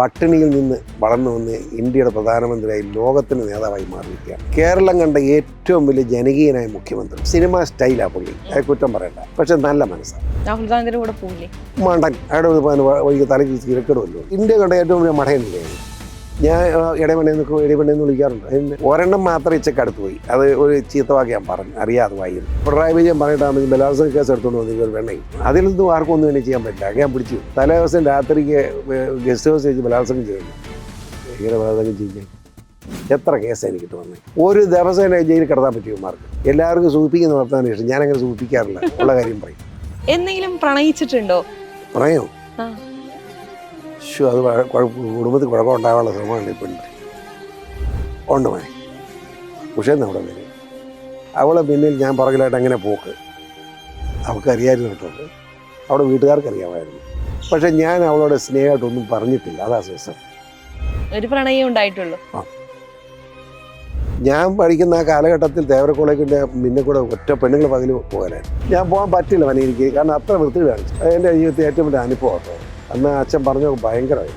പട്ടിണിയിൽ നിന്ന് വളർന്നു വന്ന് ഇന്ത്യയുടെ പ്രധാനമന്ത്രിയായി ലോകത്തിന് നേതാവായി മാറിയിരിക്കുകയാണ്. കേരളം കണ്ട ഏറ്റവും വലിയ ജനകീയനായ മുഖ്യമന്ത്രി. സിനിമ സ്റ്റൈലാ പുള്ളി. അയാൾ കുറ്റം പറയണ്ട. പക്ഷെ നല്ല മനസ്സാണ്. രാഹുൽ ഗാന്ധിയുടെ കൂടെ പോകില്ലേ മണ്ടൻ. അയാളുടെ വഴിക്ക് തലയ്ക്ക് തിരക്കിടുമല്ലോ ഇന്ത്യ കണ്ട ഏറ്റവും വലിയ മടയനില്ലേ ഞാൻ ഇടമണയെന്ന് നിന്ന് വിളിക്കാറുണ്ട്. അതിന് ഒരെണ്ണം മാത്രം ഇച്ചക്ക് അടുത്ത് പോയി. അത് ഒരു ചീത്തവാക്കി ഞാൻ പറഞ്ഞു. അറിയാതെ വായിരുന്നു പിണറായി വിജയൻ പറഞ്ഞിട്ടാണ് ബലാത്സംഗ കേസ് എടുത്തുകൊണ്ട് വന്നെങ്കിൽ ഒരു വെണ്ണയും. അതിലൊന്നും ആർക്കും ഒന്നും തന്നെ ചെയ്യാൻ പറ്റില്ല. ഞാൻ പിടിച്ചു. തലേ ദിവസം രാത്രിക്ക് ഗസ്റ്റ് ഹൗസ് വെച്ച് ബലാത്സംഗം ചെയ്യുന്നു ഇങ്ങനെ ബലാത്സംഗം ചെയ്യാൻ എത്ര കേസ് എനിക്ക് വന്നത് ഒരു ദിവസം എന്നെ ജയിലിൽ കിടത്താൻ പറ്റിയോ മാർക്ക്? എല്ലാവർക്കും സൂചിപ്പിക്കുന്ന വർത്താനം ഇഷ്ടം ഞാനങ്ങനെ സൂചിപ്പിക്കാറില്ല. ഉള്ള കാര്യം പറയും. എന്തെങ്കിലും പ്രണയിച്ചിട്ടുണ്ടോ? പ്രണയോ. ശോ അത് കുടുംബത്തിൽ കുഴപ്പം ഉണ്ടാകാനുള്ള ശ്രമമാണ് ഇപ്പം ഉണ്ട്. ഉണ്ട് മോനെ. ഉഷേന്ന് അവിടെ വരും. അവളെ പിന്നിൽ ഞാൻ പുറകിലായിട്ട് അങ്ങനെ പോക്ക്. അവൾക്ക് അറിയാമായിരുന്നു കേട്ടോ അവിടെ വീട്ടുകാർക്ക് അറിയാമായിരുന്നു പക്ഷെ ഞാൻ അവളോട് സ്നേഹമായിട്ടൊന്നും പറഞ്ഞിട്ടില്ല. അതാ സീസൺ ഒരു പ്രണയം ഉണ്ടായിട്ടുള്ളൂ. ഞാൻ പഠിക്കുന്ന ആ കാലഘട്ടത്തിൽ തേവര കോളേജിന്റെ മുന്നേ കൂടെ ഒറ്റ പെണ്ണുങ്ങൾ പകൽ പോകാനായിരുന്നു. ഞാൻ പോകാൻ പറ്റില്ല വനി എനിക്ക് കാരണം അത്ര വൃത്തിയിലാണ് എന്റെ ജീവിതത്തിൽ ഏറ്റവും വലിയ അനുഭവം അന്ന് അച്ഛൻ പറഞ്ഞു ഭയങ്കരമായി.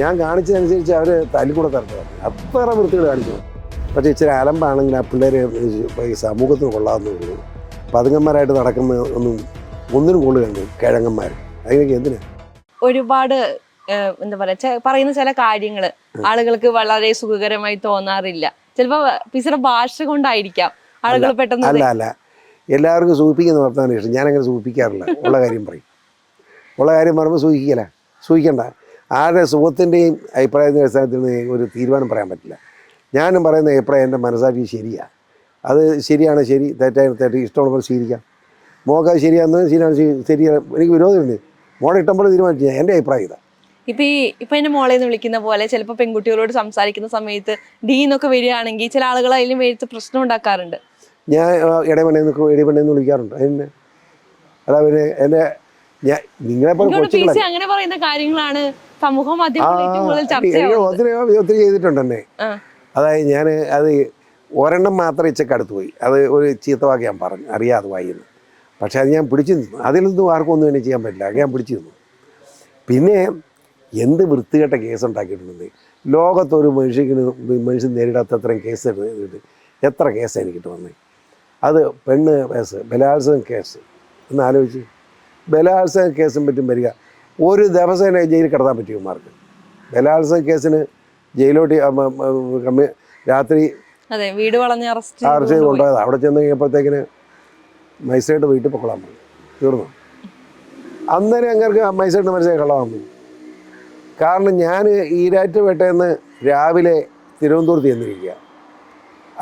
ഞാൻ കാണിച്ചതനുസരിച്ച് അവർ തല്ലിക്കൂടെ തരട്ടെ. അത്ര വൃത്തികൾ കാണിച്ചു. പക്ഷേ ഇച്ചിരി അലമ്പാണെങ്കിൽ ആ പിള്ളേർ ഈ സമൂഹത്തിന് കൊള്ളാമെന്നുള്ളൂ പതുങ്ങന്മാരായിട്ട് നടക്കുന്ന ഒന്നും ഒന്നിനും കൂടുതൽ കണ്ടു കിഴങ്ങന്മാർ അതിനൊക്കെ എന്തിനാ? ഒരുപാട് എന്താ പറയാ പറയുന്ന ചില കാര്യങ്ങൾ ആളുകൾക്ക് വളരെ സുഖകരമായി തോന്നാറില്ല. ചിലപ്പോൾ പിസറ ഭാഷ കൊണ്ടായിരിക്കാം ആളുകൾ പെട്ടെന്ന് അല്ല അല്ല. എല്ലാവർക്കും സൂചിപ്പിക്കുന്ന വർത്താനം ഇഷ്ടം. ഞാനങ്ങനെ സൂചിപ്പിക്കാറില്ല. ഉള്ള കാര്യം പറയും. ഉള്ള കാര്യം പറയുമ്പോൾ സൂചിക്കല സൂചിക്കണ്ട. ആരുടെ സുഖത്തിന്റെയും അഭിപ്രായത്തിന്റെ അടിസ്ഥാനത്തിൽ നിന്ന് ഒരു തീരുമാനം പറയാൻ പറ്റില്ല. ഞാനും പറയുന്ന അഭിപ്രായം എന്റെ മനസ്സാക്കി ശരിയാണ് അത് ശരിയാണ് ശരി. തെറ്റായ തെറ്റ് ഇഷ്ടമുള്ളപ്പോൾ സ്വീകരിക്കാം. മോക്ക് അത് ശരിയാണെന്ന് ശരിയാണ് ശരി- ശരിയാണ് എനിക്ക് വിരോധമില്ല. മോളെ ഇഷ്ടംപോലെ തീരുമാനിച്ചു. ഞാൻ എന്റെ അഭിപ്രായം ഇതാണ് ഇപ്പം ഈ ഇപ്പം എന്റെ മോളെ എന്ന് വിളിക്കുന്ന പോലെ ചിലപ്പോൾ പെൺകുട്ടികളോട് സംസാരിക്കുന്ന സമയത്ത് ഡീ എന്നൊക്കെ വരികയാണെങ്കിൽ ചില ആളുകൾ അതിലും വേഴ്ത്ത് പ്രശ്നം ഉണ്ടാക്കാറുണ്ട്. ഞാൻ ഇടപെണ്ണെന്ന് ഇടപെണ്ണെന്ന് വിളിക്കാറുണ്ട്. അതിന് അതാ പിന്നെ എന്റെ ഞാൻ പി അങ്ങനെ പറയുന്ന കാര്യങ്ങളാണ് സമൂഹ മാധ്യമങ്ങളിൽ ഒത്തിരി ഒത്തിരി ചെയ്തിട്ടുണ്ട് എന്നെ അതായത് ഞാൻ അത് ഒരെണ്ണം മാത്രം ഇച്ചക്ക് അടുത്ത് പോയി. അത് ഒരു ചീത്തവാക്കി ഞാൻ പറഞ്ഞു അറിയാതെ വായിന്ന്. പക്ഷെ അത് ഞാൻ പിടിച്ചു നിന്നു. അതിലൊന്നും ആർക്കും ഒന്നും തന്നെ ചെയ്യാൻ പറ്റില്ല. അത് ഞാൻ പിടിച്ചു നിന്നു. പിന്നെ എന്ത് വൃത്തികെട്ട കേസ് ഉണ്ടാക്കിയിട്ടുണ്ട്? ലോകത്തൊരു മനുഷ്യന് മനുഷ്യൻ നേരിടാത്തത്രയും കേസ് എടുത്തിട്ട് എത്ര കേസാണ് എനിക്കിട്ട് വന്നത് അത് പെണ്ണ് കേസ് ബലാത്സംഗം കേസ്. ഒന്ന് ആലോചിച്ച്. ബലാത്സംഗ കേസും പറ്റും വരിക. ഒരു ദിവസം എന്നെ ജയിലിൽ കിടത്താൻ പറ്റുമോ മാർക്ക് ബലാത്സംഗ കേസിന് ജയിലോട്ട് കമ്മി രാത്രി അതെ വീട് വളഞ്ഞ് അറസ്റ്റ് അറസ്റ്റ് ചെയ്ത് കൊണ്ടുപോയത്. അവിടെ ചെന്ന് കഴിഞ്ഞപ്പോഴത്തേക്കിന് മൈസൈഡ് വീട്ടിൽ പൊക്കളാൻ പറഞ്ഞു. തീർന്നു? അന്നേരം അങ്ങനെ മൈസൈഡ് മനസ്സിലായി കള്ളാൻ പോയി കാരണം ഞാൻ ഈരാറ്റുപേട്ടയിൽ രാവിലെ തിരുവനന്തപുരത്ത് ചെന്നിരിക്കുക.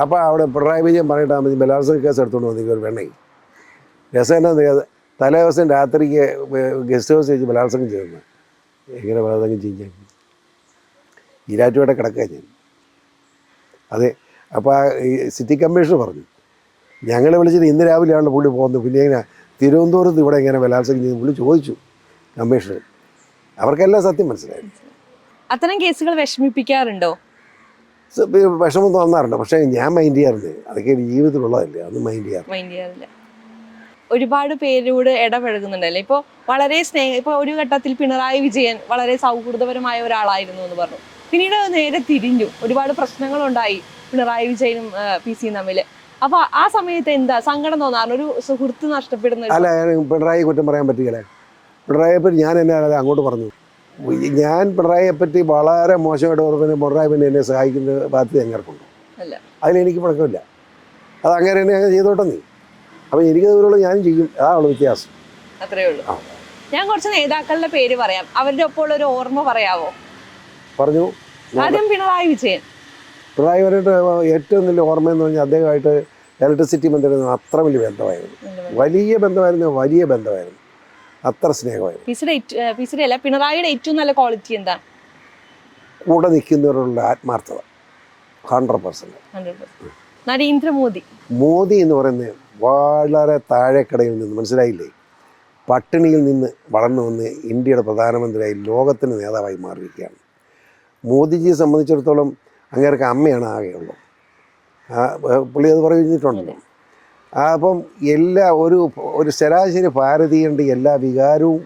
അപ്പോൾ അവിടെ പിണറായി വിജയൻ പറഞ്ഞിട്ടാൽ മതി ബലാത്സംഗ കേസ് എടുത്തുകൊണ്ട് വന്നിരിക്കും ഒരു വെണ്ണയും രസം എന്നാ തലേ ദിവസം രാത്രിക്ക് ഗസ്റ്റ് ഹൗസ് വെച്ച് ബലാത്സംഗം ചെയ്യുന്നു എങ്ങനെ ബലാത്സംഗം ചെയ്യാൻ ഈരാറ്റുപേട്ട കിടക്കുക ഞാൻ. അതെ അപ്പോൾ ആ ഈ സിറ്റി കമ്മീഷണർ പറഞ്ഞു ഞങ്ങളെ വിളിച്ചിട്ട് ഇന്ന് രാവിലെയാണ് പുള്ളി പോകുന്നത്. പിന്നെ എങ്ങനെ? തിരുവനന്തപുരത്ത് ഇവിടെ എങ്ങനെ ബലാത്സംഗം ചെയ്ത്? പുള്ളി ചോദിച്ചു കമ്മീഷണർ അവർക്കെല്ലാം സത്യം മനസ്സിലായി. അത്തരം കേസുകൾ വിഷമിപ്പിക്കാറുണ്ടോ? വിഷമം തോന്നാറുണ്ട്. പക്ഷേ ഞാൻ മൈൻഡ് ചെയ്യാറുണ്ട്. അതൊക്കെ ജീവിതത്തിലുള്ളതല്ലേ. അത് മൈൻഡ് ചെയ്യാറുണ്ട് മൈൻഡ് ചെയ്യാറില്ല. ഒരുപാട് പേരോട് ഇടപഴകുന്നുണ്ടല്ലേ? ഇപ്പോൾ വളരെ സ്നേഹ ഇപ്പോൾ ഒരു ഘട്ടത്തിൽ പിണറായി വിജയൻ വളരെ സൗഹൃദപരമായ ഒരാളായിരുന്നു എന്ന് പറഞ്ഞു. പിന്നീട് നേരെ തിരിഞ്ഞു. ഒരുപാട് പ്രശ്നങ്ങളുണ്ടായി പിണറായി വിജയനും പി സിയും തമ്മിൽ. അപ്പൊ ആ സമയത്ത് എന്താ സങ്കടം തോന്നാറുണ്ട്? ഒരു സുഹൃത്ത് നഷ്ടപ്പെടുന്ന അല്ല പിണറായി കുറ്റം പറയാൻ പറ്റില്ല പിണറായി പറ്റി ഞാൻ എന്നെ അങ്ങോട്ട് പറഞ്ഞു. ഞാൻ പിണറായിയെ പറ്റി വളരെ മോശമായിട്ട് ഓർമ്മ പിണറായി പിന്നെ എന്നെ സഹായിക്കുന്ന ബാധ്യത ഞങ്ങൾക്കുണ്ട് അതിലെനിക്ക് പഴക്കമില്ല. അത് അങ്ങനെ തന്നെ ചെയ്തോട്ടെ നീ അപ്പോൾ എനിക്ക് അതുപോലുള്ള ഞാനും ചെയ്യും. അതാണ് വ്യത്യാസം. അത്രേ ഉള്ളൂ. ഞാൻ കുറച്ച് നേതാക്കളുടെ പേര് പറയാം. അവരുടെ ഒപ്പം ഉള്ള ഒരു ഓർമ്മ പറയാവോ? പറഞ്ഞു. ആദ്യം പിണറായി വിജയൻ. പിണറായി വരട്ടെ ഏറ്റവും വലിയ ഓർമ്മയെന്ന് പറഞ്ഞാൽ അദ്ദേഹമായിട്ട് ഇലക്ട്രിസിറ്റി മന്ത്രി അത്ര വലിയ ബന്ധമായിരുന്നു. വലിയ ബന്ധമായിരുന്നു വലിയ ബന്ധമായിരുന്നു. അത്ര സ്നേഹമായിരുന്നു. പി സിയുടെ അല്ല പിണറായിയുടെ ഏറ്റവും നല്ല ക്വാളിറ്റി എന്താ കൂടെ നിൽക്കുന്നവരുള്ള ആത്മാർത്ഥത. Hundred percent Narendra Modi. മോദി എന്ന് പറയുന്നത് വളരെ താഴെക്കടയിൽ നിന്ന് മനസ്സിലായില്ലേ? പട്ടിണിയിൽ നിന്ന് വളർന്നു വന്ന് ഇന്ത്യയുടെ പ്രധാനമന്ത്രിയായി ലോകത്തിന് നേതാവായി മാറിയിരിക്കുകയാണ്. മോദിജിയെ സംബന്ധിച്ചിടത്തോളം അങ്ങേർക്ക് അമ്മയാണ് ആകെയുള്ളത് പുള്ളി അത് പറഞ്ഞിട്ടുണ്ടല്ലോ അപ്പം എല്ലാ ഒരു ഒരു ശരാശരി ഭാരതീയന്റെ എല്ലാ വികാരവും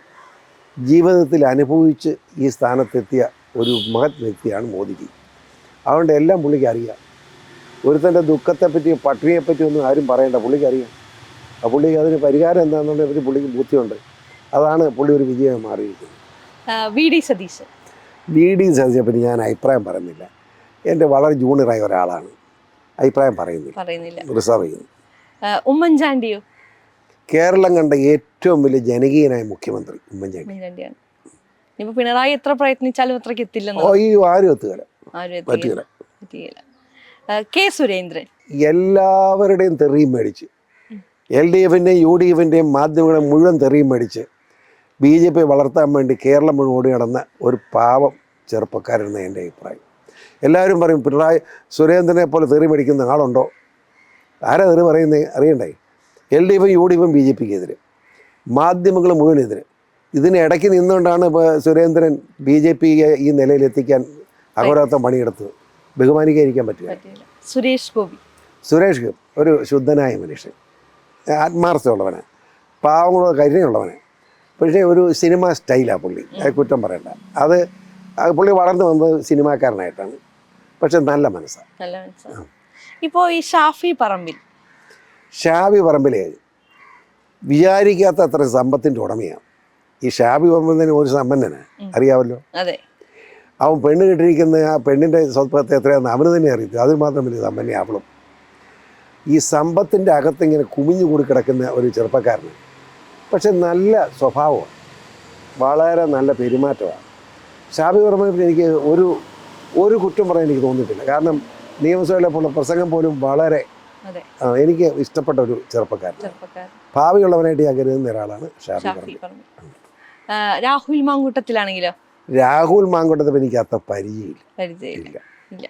ജീവിതത്തിൽ അനുഭവിച്ച് ഈ സ്ഥാനത്തെത്തിയ ഒരു മഹത് വ്യക്തിയാണ് മോദിജി. അതുകൊണ്ട് എല്ലാം പുള്ളിക്ക് അറിയാം. ഒരുത്തന്റെ ദുഃഖത്തെപ്പറ്റി പട്ടിണിയെപ്പറ്റി ഒന്നും ആരും പറയണ്ട. പുള്ളിക്ക് അറിയാം. ആ പുള്ളിക്ക് അതിന് പരിഹാരം എന്താണെന്നുള്ളതിനെ പറ്റി പുള്ളിക്ക് ബുദ്ധിയുണ്ട്. അതാണ് പുള്ളി ഒരു വിജയം മാറിയിരിക്കുന്നത്. V D Satheesan. V D സതീശനെപ്പറ്റി ഞാൻ അഭിപ്രായം പറയുന്നില്ല. എന്റെ വളരെ ജൂണിയറായ ഒരാളാണ്. അഭിപ്രായം പറയുന്നില്ല. റിസർവ് ചെയ്യുന്നു. ഉമ്മൻചാണ്ടിയോ? കേരളം കണ്ട ഏറ്റവും വലിയ ജനകീയനായ മുഖ്യമന്ത്രി ഉമ്മൻചാണ്ടി. പിണറായി എത്ര പ്രയത്നിച്ചാലും അത്രയ്ക്ക് എത്തില്ല അയ്യോ ആരും എത്തുകയില്ല. പറ്റുകയില്ല കെ സുരേന്ദ്രൻ. എല്ലാവരുടെയും തെറിയും മേടിച്ച്. എൽ ഡി എഫിന്റെയും യു ഡി എഫിന്റെയും മാധ്യമങ്ങളെ മുഴുവൻ തെറിയും മേടിച്ച് ബി ജെ പി വളർത്താൻ വേണ്ടി കേരളം മുഴുവൻ ഓടി നടന്ന ഒരു പാവം ചെറുപ്പക്കാരെന്ന് എന്റെ അഭിപ്രായം. എല്ലാവരും പറയും പിണറായി സുരേന്ദ്രനെ പോലെ തെറി മേടിക്കുന്ന ആളുണ്ടോ? ആരാ തെറി പറയുന്നത് അറിയണ്ടേ എൽ ഡി എഫും യു ഡി എഫും ബി ജെ പിക്ക് എതിരെ മാധ്യമങ്ങൾ മുഴുവൻ എതിരെ. ഇതിന് ഇടയ്ക്ക് നിന്നുകൊണ്ടാണ് സുരേന്ദ്രൻ ബി ജെ പിയെ ഈ നിലയിലെത്തിക്കാൻ അഹോരാത്രം പണിയെടുത്തത്. ബഹുമാനിക്കാതിരിക്കാൻ പറ്റുക പറ്റില്ല. സുരേഷ് ഗോപി. സുരേഷ് ഗോപി ഒരു ശുദ്ധനായ മനുഷ്യൻ. ആത്മാർത്ഥമുള്ളവന് പാവങ്ങളോ കരുണയുള്ളവന്. പക്ഷേ ഒരു സിനിമ സ്റ്റൈലാണ് പുള്ളി. അത് കുറ്റം പറയണ്ട. അത് പുള്ളി വളർന്നു വന്നത് സിനിമാക്കാരനായിട്ടാണ്. പക്ഷെ നല്ല മനസ്സാണ് നല്ല മനസ്സിലാവും ഇപ്പോ ഈ ഷാഫി പറമ്പിൽ. ഷാബി പറമ്പിലെ വിചാരിക്കാത്ത അത്ര സമ്പത്തിന്റെ ഉടമയാണ്. ഈ ഷാബി പറമ്പിൽ തന്നെ ഒരു സമ്പന്നനാണ് അറിയാമല്ലോ അതെ. അവൻ പെണ്ണ് കിട്ടിയിരിക്കുന്ന ആ പെണ്ണിന്റെ സ്വത്വത്തെ എത്രയാണെന്ന് അവന് തന്നെ അറിയത്തില്ല. അതിന് മാത്രം വലിയ അവളും ഈ സമ്പത്തിന്റെ അകത്ത് ഇങ്ങനെ കുമിഞ്ഞു കൂടി കിടക്കുന്ന ഒരു ചെറുപ്പക്കാരന് പക്ഷെ നല്ല സ്വഭാവമാണ്. വളരെ നല്ല പെരുമാറ്റമാണ്. ഷാബി വർമ്മയെ എനിക്ക് ഒരു ഒരു കുറ്റം പറയാൻ എനിക്ക് തോന്നിയിട്ടില്ല. കാരണം നിയമസഭയിലെ പോലെ പ്രസംഗം പോലും വളരെ എനിക്ക് ഇഷ്ടപ്പെട്ട ഒരു ചെറുപ്പക്കാരൻ. ഭാവിയുള്ളവനായിട്ട് ഞാൻ കരുതുന്ന ഒരാളാണ് ഷാബി ഷാഫി രാഹുൽ മാങ്കൂട്ടത്തിലാണെങ്കിലോ? രാഹുൽ മാങ്കൊണ്ടത്തെ എനിക്ക് അത്ര പരിചയമില്ല. ഇല്ല.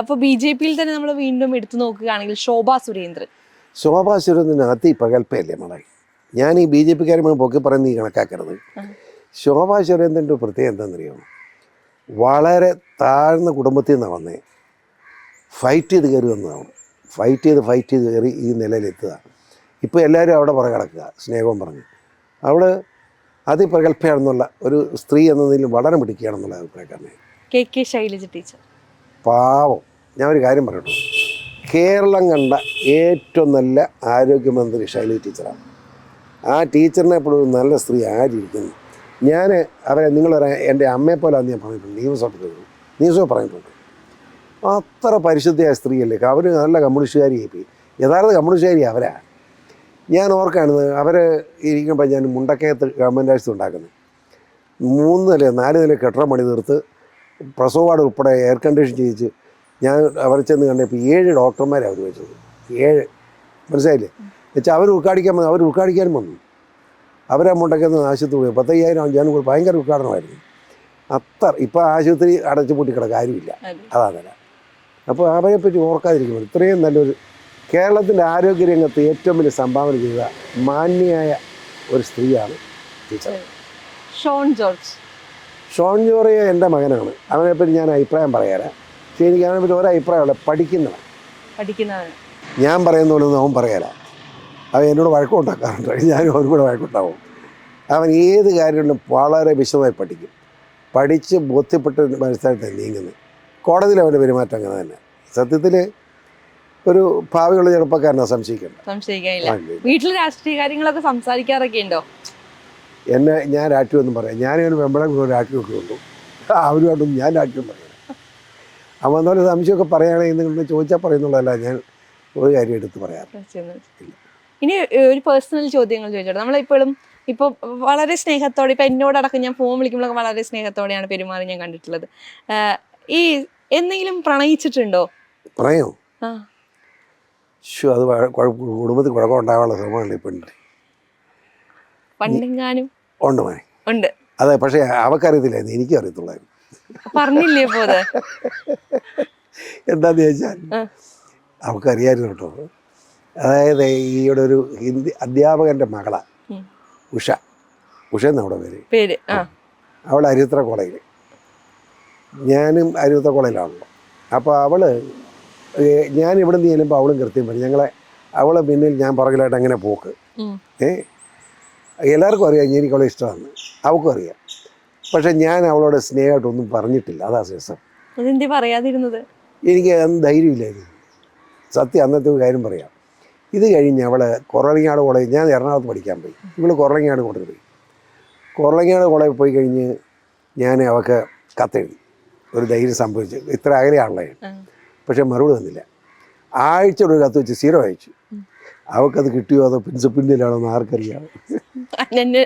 അപ്പോൾ ബി ജെ പിയിൽ തന്നെ നമ്മൾ വീണ്ടും എടുത്തു നോക്കുകയാണെങ്കിൽ ശോഭാ സുരേന്ദ്രൻ. ശോഭാ സുരേന്ദ്രനകത്ത് ഈ പ്രകല്പയല്ലേ മണ ഞാൻ ഈ ബി ജെ പിക്കാരുമായി പൊക്കി പറയുന്ന ഈ കണക്കാക്കരുത്. ശോഭാ സുരേന്ദ്രന്റെ പ്രത്യേകം എന്താണെന്നറിയാമോ? വളരെ താഴ്ന്ന കുടുംബത്തിൽ നിന്നാണ് വന്നേ. ഫൈറ്റ് ചെയ്ത് കയറി വന്നതാണ്. ഫൈറ്റ് ചെയ്ത് ഫൈറ്റ് ചെയ്ത് കയറി ഈ നിലയിലെത്തുക ഇപ്പോൾ എല്ലാവരും അവിടെ പുറകെ കിടക്കുക സ്നേഹവും പറഞ്ഞ്. അവൾ അതിപ്രഗത്ഭയാണെന്നുള്ള ഒരു സ്ത്രീ എന്ന നിലയിൽ വളരെ മിടുക്കിയാണെന്നുള്ള അഭിപ്രായക്കാരനെ. K K Shailaja teacher. പാവം. ഞാൻ ഒരു കാര്യം പറയട്ടു. കേരളം കണ്ട ഏറ്റവും നല്ല ആരോഗ്യമന്ത്രി ശൈലജ ടീച്ചറാണ്. ആ ടീച്ചറിനെ എപ്പോഴും ഒരു നല്ല സ്ത്രീ ആരിയിരിക്കുന്നു ഞാൻ അവരെ നിങ്ങളൊരു എന്റെ അമ്മയെ പോലെ ഞാൻ പറഞ്ഞിട്ടുണ്ട്. ന്യൂസ് നിയമസഭ പറഞ്ഞിട്ടുണ്ട്. അത്ര പരിശുദ്ധിയായ സ്ത്രീയല്ലേ. അവർ നല്ല കമ്മ്യൂണിസ്റ്റുകാരിയായി പോയി. യഥാർത്ഥ കമ്മ്യൂണിസ്റ്റുകാരി അവരാ. ഞാൻ ഓർക്കാണ് അവർ ഇരിക്കുമ്പോൾ ഞാൻ മുണ്ടക്കയത്ത് ഗവൺമെന്റ് ആശുപത്രി ഉണ്ടാക്കുന്നത് മൂന്ന് നില നാല് നില കെട്ടിടം പണി തീർത്ത് പ്രസവവാർഡ് ഉൾപ്പെടെ എയർ കണ്ടീഷൻ ചെയ്യിച്ച് ഞാൻ അവരെ ചെന്ന് കണ്ടപ്പോൾ ഏഴ് ഡോക്ടർമാരെ അവർ വെച്ചത്. ഏഴ്. മനസ്സിലായില്ലേ? വെച്ചാൽ അവർ ഉദ്ഘാടിക്കാൻ വന്നു അവർ ഉദ്ഘാടിക്കാനും വന്നു. അവരാ മുണ്ടക്കയത്ത് ആശുപത്രി പോയി. പത്തയ്യായിരം അഞ്ചാനും കൂടി ഭയങ്കര ഉദ്ഘാടനമായിരുന്നു. അത്ര ഇപ്പോൾ ആശുപത്രി അടച്ചു പൂട്ടി കിടക്കുക കാര്യമില്ല അതാണ് അപ്പോൾ അവരെപ്പറ്റി ഓർക്കാതിരിക്കുമ്പോൾ ഇത്രയും നല്ലൊരു കേരളത്തിന്റെ ആരോഗ്യരംഗത്ത് ഏറ്റവും വലിയ സംഭാവന ചെയ്ത മാന്യയായ ഒരു സ്ത്രീയാണ് ടീച്ചർ. ഷോൺ ജോർജ്. ഷോൺ ജോറിയ എന്റെ മകനാണ്. അവനെപ്പറ്റി ഞാൻ അഭിപ്രായം പറയാനാ. പക്ഷേ എനിക്ക് അവനെപ്പറ്റി ഒരു അഭിപ്രായമുള്ള പഠിക്കുന്നവൻ. പഠിക്കുന്നവൻ. ഞാൻ പറയുന്ന പോലെ ഒന്നും അവൻ പറയാല. അവൻ എന്നോട് വഴക്കമുണ്ടാക്കാറുണ്ട് ഞാനും അവനും കൂടെ വഴക്കുണ്ടാവും. അവൻ ഏത് കാര്യങ്ങളിലും വളരെ വിശദമായി പഠിക്കും. പഠിച്ച് ബോധ്യപ്പെട്ട് മനസ്സിലായിട്ട് നീങ്ങുന്നത് കോടതിയിൽ അവന്റെ പെരുമാറ്റം അങ്ങനെ തന്നെ. സത്യത്തിൽ ഒരു ഭാവിയുള്ള ചെറുപ്പക്കാരനാ സംശയിക്കണ്ട സംശയിക്കാനില്ല. വീട്ടിൽ രാഷ്ട്രീയ കാര്യങ്ങളൊക്കെ സംസാരിക്കാറൊക്കെ ഉണ്ടോ? എന്നെ ഞാൻ രാഷ്ട്രീയമൊന്നും പറയാം. ഞാനും വെമ്പളം രാഷ്ട്രീയമൊക്കെ ഉള്ളൂ. അവരുമായിട്ടൊന്നും ഞാൻ രാഷ്ട്രീയം പറയാം അവൻ എന്നോട് സംശയമൊക്കെ പറയുകയാണെങ്കിൽ നിങ്ങൾ ചോദിച്ചാൽ പറയുന്നുള്ളതല്ല ഞാൻ ഒരു കാര്യം എടുത്ത് പറയാം. ഇനി ഒരു പേഴ്സണൽ ചോദ്യങ്ങൾ ചോദിച്ചോട്ടെ. നമ്മളിപ്പോഴും ഇപ്പൊ വളരെ സ്നേഹത്തോടെ ഇപ്പൊ എന്നോടടക്കം ഞാൻ ഫോൺ വിളിക്കുമ്പോഴൊക്കെ വളരെ സ്നേഹത്തോടെയാണ് പെരുമാറി ഞാൻ കണ്ടിട്ടുള്ളത്. ഈ എന്തെങ്കിലും പ്രണയിച്ചിട്ടുണ്ടോ? പ്രണയോ? ആ. ശോ അത് കുടുംബത്തിൽ കുഴപ്പം ഉണ്ടാകാനുള്ള ശ്രമമല്ല ഇപ്പം ഉണ്ട് പണ്ടെങ്ങാനും? ഉണ്ട് മോനെ. ഉണ്ട്. അതെ പക്ഷേ അവക്കറിയത്തില്ലായിരുന്നു എനിക്കും അറിയത്തുള്ളായിരുന്നു. പറഞ്ഞില്ലേ ഇപ്പൊ അത് എന്താന്ന് ചോദിച്ചാൽ. അവക്കറിയായിരുന്നു കേട്ടോ. അതായത് ഈയുടെ ഒരു ഹിന്ദി അധ്യാപകന്റെ മകളാ ഉഷ. ഉഷ എന്നവിടെ പേര്? പേര് അവൾ അരിത്ര കോളേജിൽ ഞാനും അരിത്ര കോളേജിലാണല്ലോ. അപ്പോൾ അവൾ ഞാൻ ഇവിടെ നിന്ന് ചെല്ലുമ്പോൾ അവളും കൃത്യം പറയും ഞങ്ങളെ അവളെ പിന്നിൽ ഞാൻ പുറകിലായിട്ട് അങ്ങനെ പോക്ക്. ഏ എല്ലാവർക്കും അറിയാം എനിക്ക് അവളെ ഇഷ്ടമാണ്. അവൾക്കും അറിയാം. പക്ഷെ ഞാൻ അവളോട് സ്നേഹമായിട്ടൊന്നും പറഞ്ഞിട്ടില്ല. അതാ ശേഷം പറയാതിരുന്നത്? എനിക്ക് അന്ന് ധൈര്യമില്ലായിരുന്നു. സത്യം അന്നത്തെ ഒരു കാര്യം പറയാം. ഇത് കഴിഞ്ഞ് അവൾ കുറളങ്ങാട് കോളേജ് ഞാൻ എറണാകുളത്ത് പഠിക്കാൻ പോയി. ഇവൾ കുറളങ്ങാട് കോളേജിൽ പോയി. കുറളങ്ങാട് കോളേജിൽ പോയി കഴിഞ്ഞ് ഞാൻ അവൾക്ക് കത്തെഴുതി. ഒരു ധൈര്യം സംഭവിച്ചു. ഇത്ര അകലെയാണല്ലോ. പക്ഷേ മറുപടി തന്നില്ല. ആഴ്ച ഒരു കത്ത് വെച്ച് സീറോ അയച്ചു. അവൾക്കത് കിട്ടിയോ അതോ പ്രിൻസിപ്പിന്റെയിലാണോ എന്ന് ആർക്കറിയാം.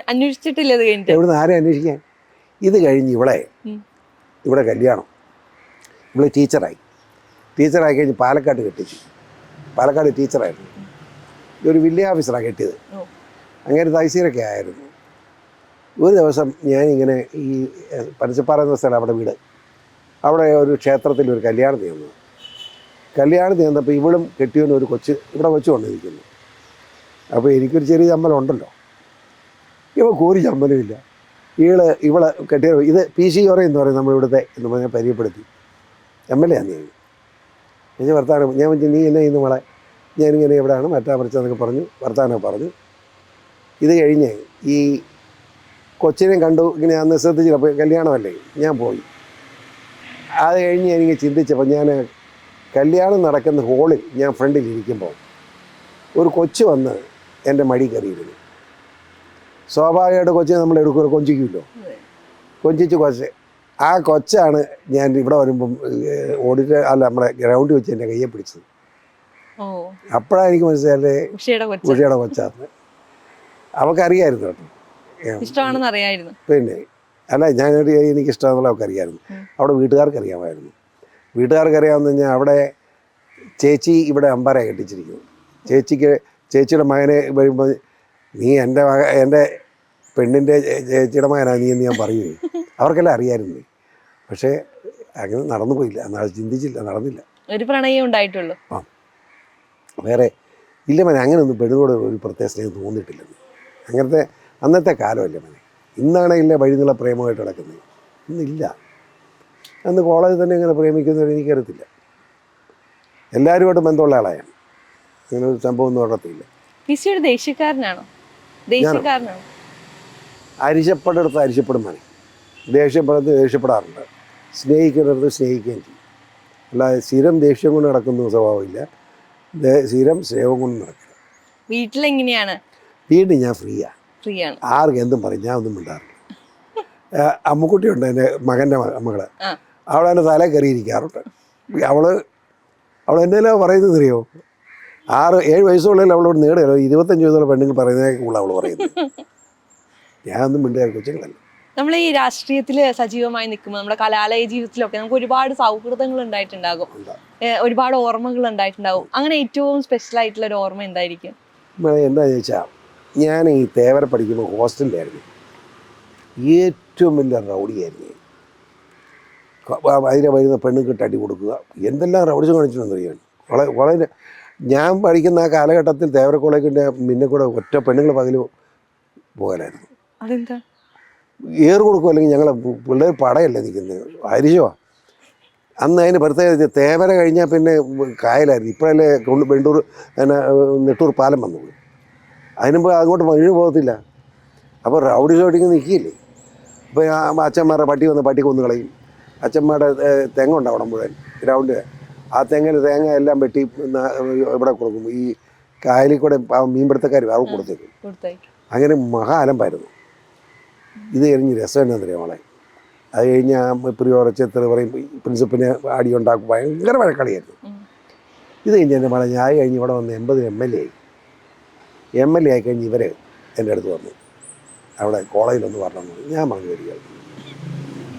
അന്വേഷിച്ചിട്ടില്ല എവിടുന്ന് ആരെ അന്വേഷിക്കാൻ? ഇത് കഴിഞ്ഞ് ഇവിടെ ഇവിടെ കല്യാണം. ഇവിടെ ടീച്ചറായി. ടീച്ചറായി കഴിഞ്ഞ് പാലക്കാട് കെട്ടിച്ചു. പാലക്കാട് ടീച്ചറായിരുന്നു. ഒരു വില്ലേജ് ഓഫീസറാണ് കെട്ടിയത്. അങ്ങനെ തഹസീലൊക്കെ ആയിരുന്നു. ഒരു ദിവസം ഞാനിങ്ങനെ ഈ പരച്ചപ്പാറ എന്ന സ്ഥലം അവിടെ വീട്. അവിടെ ഒരു ക്ഷേത്രത്തിൽ ഒരു കല്യാണത്തിന് വന്നു കല്യാണത്തിന് വന്നപ്പോൾ ഇവളും കെട്ടിയവനും ഒരു കൊച്ച് ഇവിടെ കൊച്ചു കൊണ്ടിരിക്കുന്നു അപ്പോൾ എനിക്കൊരു ചെറിയ ചമ്മലം ഉണ്ടല്ലോ ഇവ കോരി ചമ്മലുമില്ല ഇവൾ ഇവളെ കെട്ടിയ ഇത് പി സി ഓറ എന്ന് പറയും നമ്മളിവിടുത്തെ എന്ന് പറഞ്ഞാൽ പരിചയപ്പെടുത്തി. എം എൽ എ ആണ് ഞാൻ. എനിക്ക് വർത്താനം ഞാൻ വെച്ചു നീ എന്നെ ഇന്ന് മോളെ? ഞാനിങ്ങനെ എവിടെയാണ് മറ്റാ മറിച്ചതെന്നൊക്കെ പറഞ്ഞു. വർത്താനം പറഞ്ഞു. ഇത് കഴിഞ്ഞ് ഈ കൊച്ചിനെ കണ്ടു. ഇങ്ങനെ അന്ന് ശ്രദ്ധിച്ചില്ല. അപ്പോൾ കല്യാണമല്ലേ? ഞാൻ പോയി. അത് കഴിഞ്ഞ് എനിക്ക് ചിന്തിച്ചപ്പോൾ ഞാൻ കല്യാണം നടക്കുന്ന ഹോളിൽ ഞാൻ ഫ്രണ്ടിൽ ഇരിക്കുമ്പോൾ ഒരു കൊച്ച് വന്ന് എന്റെ മടി കയറിയിരുന്നു. സ്വാഭാവികമായിട്ട് കൊച്ചിനെ നമ്മൾ എടുക്കുക കൊഞ്ചിക്കുമല്ലോ. കൊഞ്ചിച്ച് കൊച്ച്. ആ കൊച്ചാണ് ഞാൻ ഇവിടെ വരുമ്പം ഓടിറ്റ് അല്ല നമ്മുടെ ഗ്രൗണ്ടിൽ വെച്ച് എന്റെ കയ്യെ പിടിച്ചത്. അപ്പോഴാണ് എനിക്ക് മനസ്സിലായത് ഉഷയുടെ കൊച്ചു. ഉഷയുടെ കൊച്ചാന്ന്. അവക്കറിയായിരുന്നു കേട്ടോ. ഇഷ്ടമാണെന്ന് അറിയായിരുന്നു. പിന്നെ അല്ല ഞാൻ എനിക്ക് ഇഷ്ടമാണെന്നുള്ള അറിയാമായിരുന്നു ഉം. അവിടെ വീട്ടുകാർക്ക് അറിയാമായിരുന്നു വീട്ടുകാർക്ക് അറിയാമെന്ന് കഴിഞ്ഞാൽ അവിടെ ചേച്ചി ഇവിടെ അമ്പാര കെട്ടിച്ചിരിക്കുന്നു. ചേച്ചിക്ക് ചേച്ചിയുടെ മകനെ വരുമ്പോൾ നീ എന്റെ മക എന്റെ പെണ്ണിന്റെ ചേച്ചിയുടെ മകനാണ് നീ എന്ന് ഞാൻ പറയുകയും അവർക്കെല്ലാം അറിയായിരുന്നു. പക്ഷേ അങ്ങനെ നടന്നു പോയില്ല. എന്നാൽ ചിന്തിച്ചില്ല നടന്നില്ല. ഒരു പ്രണയം ഉണ്ടായിട്ടുള്ളൂ. വേറെ ഇല്ല മനെ അങ്ങനെയൊന്നും പെണ്ണിനോട് ഒരു പ്രത്യേക സ്നേഹം തോന്നിയിട്ടില്ലെന്ന് അങ്ങനത്തെ അന്നത്തെ കാലമല്ല മനെ. ഇന്നാണെങ്കിൽ വഴി വഴിന്നുള്ള പ്രേമമായിട്ട് നടക്കുന്നത്. ഇന്നില്ല. അന്ന് കോളേജിൽ തന്നെ ഇങ്ങനെ പ്രേമിക്കുന്നവർ എനിക്കറിയത്തില്ല എല്ലാവരുമായിട്ട് ബന്ധമുള്ള ആളായാണ് അങ്ങനെ ഒരു സംഭവം ഒന്നും നടത്തിയില്ല. ദേഷ്യക്കാരനാണോ? ദേഷ്യക്കാരനാണോ? അരിശപ്പെടുന്നിടത്ത് അരിശപ്പെടും മതി ദേഷ്യപ്പെടുന്നത് ദേഷ്യപ്പെടാറുണ്ട്. സ്നേഹിക്കുന്നിടത്ത് സ്നേഹിക്കുകയും ചെയ്യും. അല്ലാതെ സ്ഥിരം ദേഷ്യം കൊണ്ട് നടക്കുന്ന സ്വഭാവമില്ല. സ്ഥിരം സ്നേഹം കൊണ്ട് നടക്കില്ല. വീട്ടിലെങ്ങനെയാണ്? വീണ്ടും ഞാൻ ഫ്രീയാണ്. ആർക്കും ആണ് എന്തും പറയും. ഞാൻ ഒന്നും മിണ്ടാറില്ല. അമ്മക്കുട്ടിയുണ്ട് എന്റെ മകന്റെ മകൾ. അവൾ എന്റെ തല കയറിയിരിക്കാറുണ്ട്. അവൾ അവൾ എന്തെല്ലാം പറയുന്നത് അറിയോ? ആറ് ഏഴ് വയസ്സുള്ളിൽ അവളോട് നേടുകയല്ലോ ഇരുപത്തഞ്ച് വയസ്സുള്ള പെണ്ണുങ്ങൾ പറയുന്നതിനുള്ള അവൾ പറയുന്നത്. ഞാനൊന്നും മിണ്ടിയ കൊച്ചുകളല്ല നമ്മൾ ഈ രാഷ്ട്രീയത്തിൽ സജീവമായി നിൽക്കുമ്പോൾ നമ്മുടെ കലാലയ ജീവിതത്തിലൊക്കെ നമുക്ക് ഒരുപാട് സൗഹൃദങ്ങൾ ഉണ്ടായിട്ടുണ്ടാകും. ഒരുപാട് ഓർമ്മകൾ ഉണ്ടായിട്ടുണ്ടാകും. അങ്ങനെ ഏറ്റവും സ്പെഷ്യൽ ആയിട്ടുള്ള ഒരു ഓർമ്മ എന്തായിരിക്കും? എന്താണെന്ന് ചോദിച്ചാൽ ഞാൻ ഈ തേവര പഠിക്കുമ്പോൾ ഹോസ്റ്റലിലായിരുന്നു ഏറ്റവും വലിയ റൗഡിയായിരുന്നു ഞാൻ. വരുന്ന പെണ്ണുക്കിട്ട് അടി കൊടുക്കുക. എന്തെല്ലാം റൗഡിസം കാണിച്ചിട്ടുണ്ടെന്നറിയാൻ വളരെ വളരെ ഞാൻ പഠിക്കുന്ന ആ കാലഘട്ടത്തിൽ തേവര കോളേജിന്റെ മുന്നേ കൂടെ ഒറ്റ പെണ്ണുങ്ങൾ പകൽ പോകാനായിരുന്നു ഏറ് കൊടുക്കും അല്ലെങ്കിൽ ഞങ്ങൾ പിള്ളേർ പടയല്ലേ നിൽക്കുന്നത്. അരിശോ? അന്ന് അതിന് പ്രത്യേകിച്ച് തേവര കഴിഞ്ഞാൽ പിന്നെ കായലായിരുന്നു. ഇപ്പോഴല്ലേ കൊണ്ട് വെണ്ടൂർ പിന്നെ നെട്ടൂർ പാലം വന്നു അതിനുമ്പ് അങ്ങോട്ട് വഴി പോകത്തില്ല. അപ്പോൾ റൗഡി ഷോട്ടിങ് നിൽക്കില്ലേ? അപ്പോൾ അച്ഛന്മാരുടെ പട്ടി വന്ന് പട്ടി കൊന്നു കളയും. അച്ഛന്മാരുടെ ഏഹ്, തെങ്ങുണ്ട് അവിടെ മുഴുവൻ ഗ്രൗണ്ട് ആ തെങ്ങിന് തേങ്ങ എല്ലാം വെട്ടി ഇവിടെ കൊടുക്കും. ഈ കായലിൽ കൂടെ മീൻപിടുത്തക്കാർ അവർ കൊടുത്തേക്കും. അങ്ങനെ മഹാ അലമ്പായിരുന്നു. ഇത് കഴിഞ്ഞ് രസം എന്നാന്നറിയാം മോളെ? അത് കഴിഞ്ഞ് ആ പ്രിയോറച്ചെത്തർ പറയും പ്രിൻസിപ്പിനെ അടി ഉണ്ടാക്കും. ഭയങ്കര വഴക്കളിയായിരുന്നു. ഇത് കഴിഞ്ഞ് എന്റെ മോളെ ഞാൻ കഴിഞ്ഞ് ഇവിടെ വന്ന് എൺപത് എം എൽ എ ആയി. എം എൽ എ ആയി കഴിഞ്ഞ് ഇവർ എന്റെ അടുത്ത് വന്നു. അവിടെ കോളേജിലൊന്ന് പറഞ്ഞു. ഞാൻ പറഞ്ഞു വരിക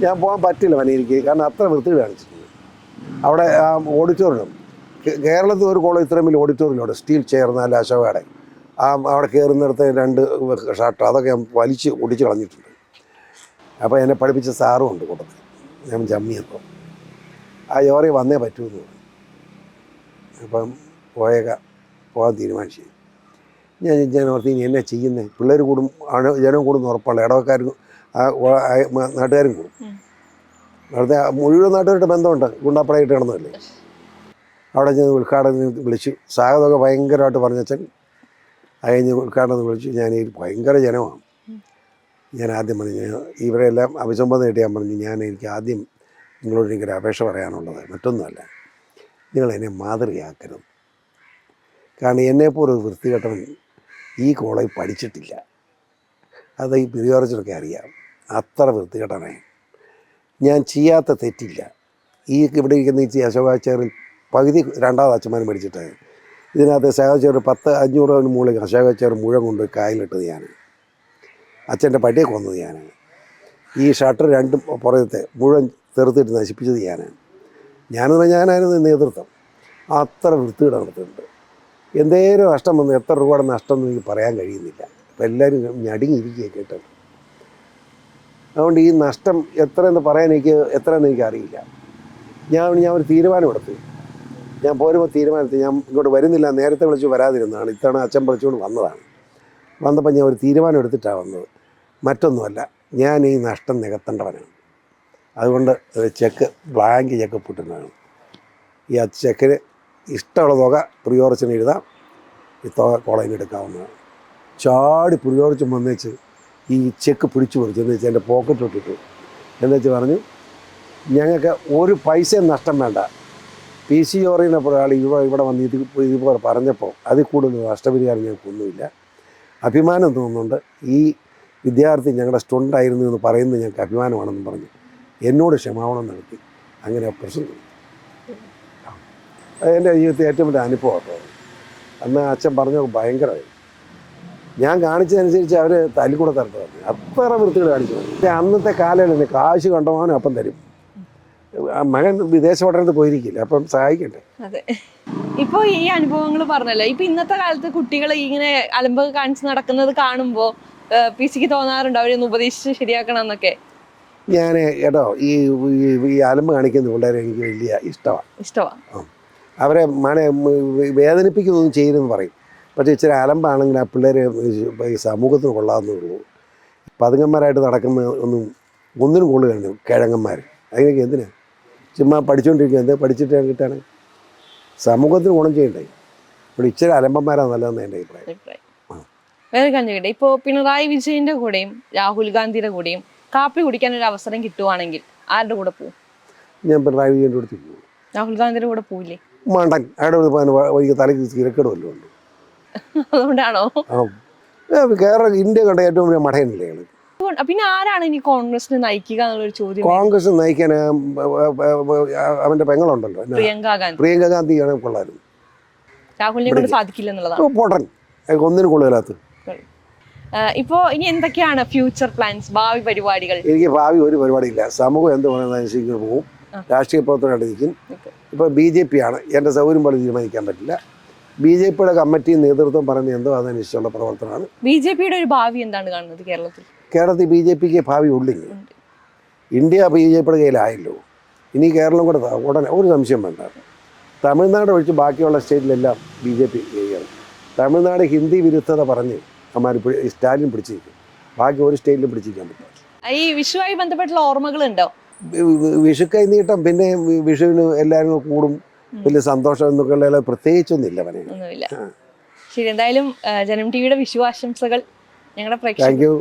ഞാൻ പോകാൻ പറ്റില്ല മനെ കാരണം അത്ര വൃത്തി കാണിച്ചിട്ടുണ്ട്. അവിടെ ആ ഓഡിറ്റോറിയം. കേരളത്തിൽ ഒരു കോളേജ് ഇത്രയും വലിയ ഓഡിറ്റോറിയം സ്റ്റീൽ ചെയർ നല്ല അശോകയുടെ. ആ അവിടെ കയറുന്നിടത്ത് രണ്ട് ഷർട്ട് അതൊക്കെ ഞാൻ വലിച്ച് ഒടിച്ച് കളഞ്ഞിട്ടുണ്ട്. അപ്പോൾ എന്നെ പഠിപ്പിച്ച സാറും ഉണ്ട് കൂട്ടത്തിൽ. ഞാൻ ജമ്മിയപ്പോൾ ആ യോറി വന്നേ പറ്റുമെന്ന് പറഞ്ഞു. അപ്പം പോയേക്കാം പോകാൻ തീരുമാനിച്ചു. ഞാൻ ഞാൻ ഓർത്തി ഇനി എന്നെ ചെയ്യുന്നത് പിള്ളേർ കൂടും ആണ് ജനം കൂടും ഉറപ്പാണ് മ- നാട്ടുകാരും കൂടും. അവിടുത്തെ മുഴുവൻ നാട്ടുകാരുടെ ബന്ധമുണ്ട്. ഗുണ്ടാപ്പടയിട്ട് കിടന്നതല്ലേ. അവിടെ ചെന്ന് ഉദ്ഘാടനം വിളിച്ചു. സ്വാഗതമൊക്കെ ഭയങ്കരമായിട്ട് പറഞ്ഞച്ചൻ അത് കഴിഞ്ഞ് ഉദ്ഘാടനം വിളിച്ചു. ഞാൻ ഈ ഭയങ്കര ജനമാണ്. ഞാൻ ആദ്യം പറഞ്ഞു ഇവരെല്ലാം അഭിസംബോധന ഞാൻ പറഞ്ഞു. ഞാൻ എനിക്ക് ആദ്യം നിങ്ങളോട് എനിക്കൊരു അപേക്ഷ പറയാനുള്ളത്. മറ്റൊന്നുമല്ല നിങ്ങൾ എന്നെ മാതൃകയാക്കരുത്. കാരണം എന്നെപ്പോലെ ഒരു വൃത്തികെട്ടവൻ ഈ കോളേജ് പഠിച്ചിട്ടില്ല. അത് ഈ പിരിയോറച്ചിലൊക്കെ അറിയാം. അത്ര വൃത്തികേടാണേ ഞാൻ ചെയ്യാത്ത തെറ്റില്ല. ഈ ഇവിടെ ഇരിക്കുന്ന ഈ അശോകാചാര്യൻ പകുതി രണ്ടാമത് അച്ഛന്മാരും മേടിച്ചിട്ട് ഇതിനകത്ത് സഹോദര പത്ത് അഞ്ഞൂറ് മുകളിൽ അശോകാചാര്യൻ മുഴുവൻ കൊണ്ട് കായലിട്ടത് ഞാൻ അച്ഛന്റെ പട്ടിയെ കൊന്നത് ഞാൻ ഈ ഷട്ടർ രണ്ടും പുറത്തെ മുഴുവൻ തെറുത്തിട്ട് നശിപ്പിച്ചത് ഞാനാണ് ഞാനെന്ന് പറഞ്ഞാൽ ഞാനായിരുന്നു നേതൃത്വം. അത്ര വൃത്തികേട് നടത്തുന്നുണ്ട് എന്തേലും നഷ്ടം വന്നു എത്ര രൂപയുടെ നഷ്ടം എന്ന് എനിക്ക് പറയാൻ കഴിയുന്നില്ല. അപ്പം എല്ലാവരും ഞടുങ്ങിയിരിക്കുക കേട്ടത് അതുകൊണ്ട് ഈ നഷ്ടം എത്ര എന്ന് പറയാൻ എനിക്ക് എത്ര എന്ന് അറിയില്ല ഞാൻ ഞാൻ ഒരു തീരുമാനമെടുത്തു ഞാൻ പോരുമ്പോൾ തീരുമാനത്തിൽ ഞാൻ ഇങ്ങോട്ട് വരുന്നില്ല നേരത്തെ വിളിച്ച് വരാതിരുന്നതാണ്. ഇത്തവണ അച്ഛൻ വിളിച്ചുകൊണ്ട് വന്നതാണ്. വന്നപ്പോൾ ഞാൻ ഒരു തീരുമാനം എടുത്തിട്ടാണ് വന്നത്. മറ്റൊന്നുമല്ല ഞാൻ ഈ നഷ്ടം നികത്തേണ്ടവനാണ്. അതുകൊണ്ട് ചെക്ക് ബ്ലാങ്ക് ചെക്ക് പൊട്ടുന്നതാണ് ഈ ആ ചെക്കിന് ഇഷ്ടമുള്ള തുക പ്രിയോറിച്ചിന് എഴുതാം. ഈ തുക കോളേജിൽ എടുക്കാവുന്നതാണ്. ചാടി പ്രിയോർച്ചൻ വന്നേച്ച് ഈ ചെക്ക് പിടിച്ചു പറിച്ചു എന്ന് വെച്ചാൽ എന്റെ പോക്കറ്റിലിട്ടിട്ടു എന്ന് വെച്ച് പറഞ്ഞു ഞങ്ങൾക്ക് ഒരു പൈസയും നഷ്ടം വേണ്ട. പി സി ഓറിയുന്ന ഒരാൾ ഇവിടെ ഇവിടെ വന്ന് ഇത് ഇതുപോലെ പറഞ്ഞപ്പോൾ അതിൽ കൂടുതൽ നഷ്ടപരിഹാരം ഞങ്ങൾക്കൊന്നുമില്ല അഭിമാനം തോന്നുന്നുണ്ട്. ഈ വിദ്യാർത്ഥി ഞങ്ങളുടെ സ്റ്റുഡന്റ് ആയിരുന്നു എന്ന് പറയുന്നത് ഞങ്ങൾക്ക് അഭിമാനമാണെന്ന് പറഞ്ഞു. എന്നോട് ക്ഷമാപണം നടത്തി. അങ്ങനെ പ്രശ്നം എന്റെ ജീവിതത്തിൽ ഏറ്റവും വലിയ അനുഭവമാണ് അന്ന് അച്ഛൻ പറഞ്ഞത് ഭയങ്കരമായി ഞാൻ കാണിച്ചതനുസരിച്ച് അവർ തല്ലിക്കൂടെ തരട്ടെ പറഞ്ഞു. അത്ര വൃത്തികൾ കാണിച്ചു. അന്നത്തെ കാലങ്ങളിൽ കാശ് കണ്ടവാനും അപ്പം തരും. മകൻ വിദേശ പഠനത്തിൽ പോയിരിക്കില്ല അപ്പം സഹായിക്കട്ടെ അതെ. ഇപ്പൊ ഈ അനുഭവങ്ങൾ പറഞ്ഞല്ലോ. ഇപ്പൊ ഇന്നത്തെ കാലത്ത് കുട്ടികൾ ഇങ്ങനെ അലമ്പ് കാണിച്ച് നടക്കുന്നത് കാണുമ്പോൾ പി സിക്ക് തോന്നാറുണ്ട്? അവരൊന്ന് ഉപദേശിച്ച് ശരിയാക്കണം എന്നൊക്കെ ഞാൻ കേട്ടോ ഈ ഈ- ഈ അലമ്പ് കാണിക്കുന്ന പിള്ളേരെ എനിക്ക് വലിയ ഇഷ്ടമാണ് ഇഷ്ടമാണ് അവരെ മന വേദനിപ്പിക്കുന്നൊന്നും ചെയ്യരുതെന്ന് പറയും. പക്ഷേ ഇച്ചിരി അലമ്പാണെങ്കിൽ ആ പിള്ളേർ ഈ സമൂഹത്തിന് കൊള്ളാവുന്നേ പതുങ്ങന്മാരായിട്ട് നടക്കുന്ന ഒന്നും ഒന്നിനും കൂടുതൽ കഴിഞ്ഞു കിഴങ്ങന്മാർ അതിനൊക്കെ എന്തിനാ? ചുമ്മാ പഠിച്ചുകൊണ്ടിരിക്കുക എന്താ പഠിച്ചിട്ട് കിട്ടാണ് സമൂഹത്തിന് ഗുണം ചെയ്യണ്ടേ? ഇവിടെ ഇച്ചിരി അലമ്പന്മാരാണ് നല്ലതെന്ന് എന്റെ അഭിപ്രായം. വേറെ കണ്ടുകിട്ടെ ഇപ്പോൾ പിണറായി വിജയന്റെ കൂടെയും രാഹുൽ ഗാന്ധിയുടെ കൂടെയും കാപ്പി കുടിക്കാൻ ഒരു അവസരം കിട്ടുവാണെങ്കിൽ ആരുടെ കൂടെ പോകും ഞാൻ പിണറായി വിജയന്റെ അടുത്ത് പോകും രാഹുൽ ഗാന്ധിയുടെ കൂടെ പോയില്ലേ മണ്ടൻ. അയാളുടെ വഴിക്ക് തലയ്ക്ക് തിരക്കേടുമല്ലോ ഉണ്ട് അതുകൊണ്ടാണോ? കേരള ഇന്ത്യ കണ്ട ഏറ്റവും വലിയ മടയനല്ലേ അയാൾ പിന്നെ ആരാണ് ഇനി കോൺഗ്രസിനെ നയിക്കുക എന്നുള്ളൊരു ചോദ്യം? കോൺഗ്രസ് നയിക്കാൻ അവന്റെ പെങ്ങളുണ്ടല്ലോ. പ്രിയങ്ക ഗാന്ധി. പ്രിയങ്ക ഗാന്ധിയാണ് കൊള്ളാനും രാഹുലിനെ കൊണ്ട് സാധിക്കില്ല എന്നുള്ളതാണ്. പോട്ടൻ. ഒന്നിനും കൊള്ളില്ലാത്ത ഇപ്പോ ഇനി എന്തൊക്കെയാണ് ഫ്യൂച്ചർ പ്ലാൻസ് ഭാവി പരിപാടികൾ? എനിക്ക് ഭാവി ഒരു പരിപാടിയില്ല. സമൂഹം എന്ത് പറയുന്നതനുസരിച്ച് പോകും രാഷ്ട്രീയ പ്രവർത്തനമായിട്ട് നിൽക്കും. ഇപ്പൊ ബി ജെ പി ആണ്. എന്റെ സൗകര്യം പോലെ തീരുമാനിക്കാൻ പറ്റില്ല. ബി ജെ പിയുടെ കമ്മിറ്റി നേതൃത്വം പറയുന്നത് എന്തോ അതനുസരിച്ചുള്ള പ്രവർത്തനമാണ്. ബി ജെ പിയുടെ ഒരു ഭാവി എന്താണ് കാണുന്നത് കേരളത്തിൽ? കേരളത്തിൽ ബി ജെ പിക്ക് ഭാവി ഉള്ളില്ല. ഇന്ത്യ ബി ജെ പിയുടെ കയ്യിലായല്ലോ. ഇനി കേരളം കൂടെ ഉടനെ ഒരു സംശയം വേണ്ട. തമിഴ്നാട് ഒഴിച്ച് ബാക്കിയുള്ള സ്റ്റേറ്റിലെല്ലാം ബി ജെ പി ചെയ്യണം തമിഴ്നാട് ഹിന്ദി വിരുദ്ധത പറഞ്ഞ് അമ്മാർ സ്റ്റാലിൻ പിടിച്ചിരിക്കും. ബാക്കി ഒരു സ്റ്റേറ്റിലും പിടിച്ചിരിക്കാൻ പറ്റില്ല. ഈ വിഷുവായി ബന്ധപ്പെട്ടുള്ള ഓർമ്മകളുണ്ടോ? കൈനീട്ടം വി- വിഷുക്കൈ നീട്ടം പിന്നെ വിഷുവിന് എല്ലാവരും കൂടും. വലിയ സന്തോഷം എന്നൊക്കെ ഉള്ള ഒന്നുമില്ല അവനെ. ഒന്നുമില്ല. ശരി എന്തായാലും ജനം ടി വിയുടെ ആശംസകൾ ഞങ്ങളുടെ താങ്ക് യു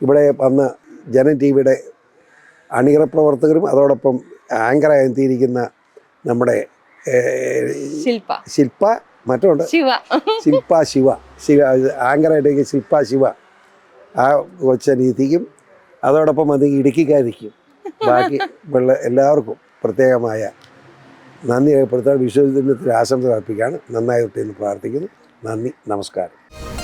ഇവിടെ വന്ന ജനം ടി വിയുടെ അണിയറ പ്രവർത്തകരും അതോടൊപ്പം ആങ്കറായി എത്തിയിരിക്കുന്ന നമ്മുടെ ശില്പ. ശില്പ മറ്റുണ്ട് ശിവ. ശില്പ ശിവ. ശിവ ആങ്കറായിട്ട് ശില്പ ശിവ. ആ കൊച്ചനീതിക്കും അതോടൊപ്പം അത് ഇടുക്കിക്കാരിക്കും ബാക്കി ഉള്ള എല്ലാവർക്കും പ്രത്യേകമായ നന്ദി രേഖപ്പെടുത്താൻ വിശ്വദിനത്തിൽ ആശംസ അർപ്പിക്കുകയാണ്. നന്നായി എന്ന് പ്രാർത്ഥിക്കുന്നു. നന്ദി. നമസ്കാരം.